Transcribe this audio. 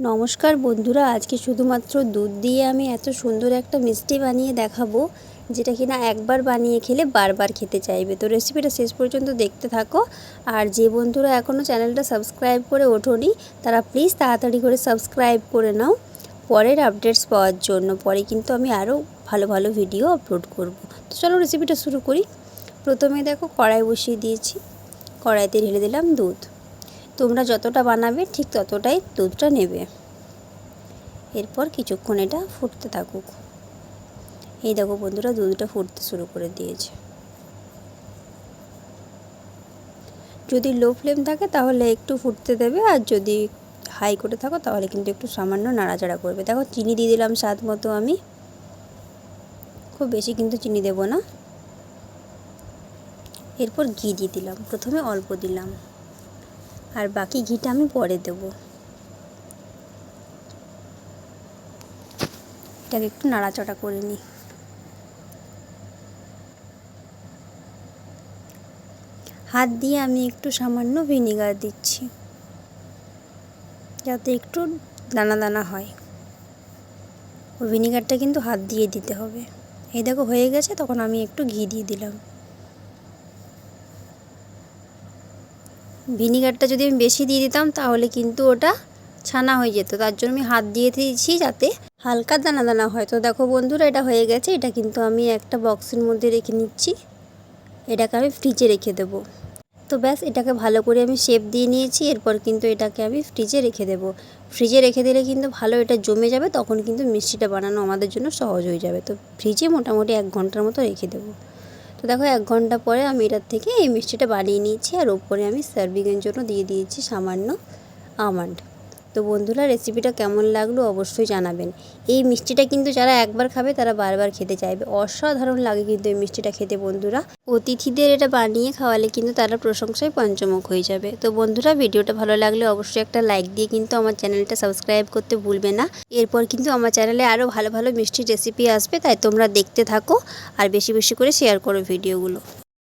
নমস্কার বন্ধুরা, আজকে শুধুমাত্র দুধ দিয়ে আমি এত সুন্দর একটা মিষ্টি বানিয়ে দেখাবো, যেটা কিনা একবার বানিয়ে খেলে বারবার খেতে চাইবে। তো রেসিপিটা শেষ পর্যন্ত দেখতে থাকো। আর যে বন্ধুরা এখনও চ্যানেলটা সাবস্ক্রাইব করে ওঠোনি, তারা প্লিজ তাড়াতাড়ি করে সাবস্ক্রাইব করে নাও। পরের আপডেটস পাওয়ার জন্য। পরে কিন্তু আমি আরও ভালো ভালো ভিডিও আপলোড করব। তো চলো রেসিপিটা শুরু করি। প্রথমে দেখো কড়াই বসিয়ে দিয়েছি। কড়াইতে ঢেলে দিলাম দুধ। তোমরা যতটা বানাবে ঠিক ততটাই দুধটা নেবে। এরপর কিছুক্ষণ এটা ফুটতে থাকুক। এই দেখো বন্ধুরা, দুধটা ফুটতে শুরু করে দিয়েছে। যদি লো ফ্লেম থাকে তাহলে একটু ফুটতে দেবে আর যদি হাই করে থাকো তাহলে কিন্তু একটু সামান্য নাড়াচাড়া করবে। দেখো চিনি দিয়ে দিলাম স্বাদ মতো আমি। খুব বেশি কিন্তু চিনি দেব না। এরপর ঘি দিয়ে দিলাম। প্রথমে অল্প দিলাম। আর বাকি ঘিটা আমি পরে দেব। এটাকে একটু নাড়াচড়া করে নিই। হাত দিয়ে আমি একটু সামান্য ভিনিগার দিচ্ছি। যাতে একটু দানা দানা হয়। ভিনিগারটা কিন্তু হাত দিয়ে দিতে হবে। এই দেখো হয়ে গেছে, তখন আমি একটু ঘি দিয়ে দিলাম। ভিনিগারটা যদি আমি বেশি দিয়ে দিতাম, তাহলে কিন্তু ওটা ছানা হয়ে যেত। তার জন্য আমি হাত দিয়ে দিয়েছি যাতে হালকা দানা দানা হয়। তো দেখো বন্ধুরা, এটা হয়ে গেছে। এটা কিন্তু আমি একটা বক্সের মধ্যে রেখে নিচ্ছি। এটাকে আমি ফ্রিজে রেখে দেব। তো ব্যাস, এটাকে ভালো করে আমি শেপ দিয়ে নিয়েছি। এরপর কিন্তু এটাকে আমি ফ্রিজে রেখে দেব। ফ্রিজে রেখে দিলে কিন্তু ভালো এটা জমে যাবে, তখন কিন্তু মিষ্টিটা বানানো আমাদের জন্য সহজ হয়ে যাবে। তো ফ্রিজে মোটামুটি এক ঘণ্টার মতো রেখে দেবো। তো দেখো এক ঘণ্টা পরে আমি এটার থেকে এই মিষ্টিটা বানিয়ে নিয়েছি আর ওপরে আমি সার্ভিংয়ের জন্য দিয়ে দিয়েছি সামান্য আমন্ড। তো বন্ধুরা রেসিপিটা কেমন লাগল অবশ্যই জানাবেন। এই মিষ্টিটা কিন্তু যারা একবার খাবে, তারা বারবার খেতে চাইবে। অসাধারণ লাগে কিন্তু এই মিষ্টিটা খেতে বন্ধুরা। অতিথিদের এটা বানিয়ে খাওয়ালে কিন্তু তারা প্রশংসায় পঞ্চমুখ হয়ে যাবে। তো বন্ধুরা, ভিডিওটা ভালো লাগলে অবশ্যই একটা লাইক দিয়ে কিন্তু আমার চ্যানেলটা সাবস্ক্রাইব করতে ভুলবে না। এরপর কিন্তু আমার চ্যানেলে আরও ভালো ভালো মিষ্টির রেসিপি আসবে, তাই তোমরা দেখতে থাকো আর বেশি বেশি করে শেয়ার করো ভিডিওগুলো।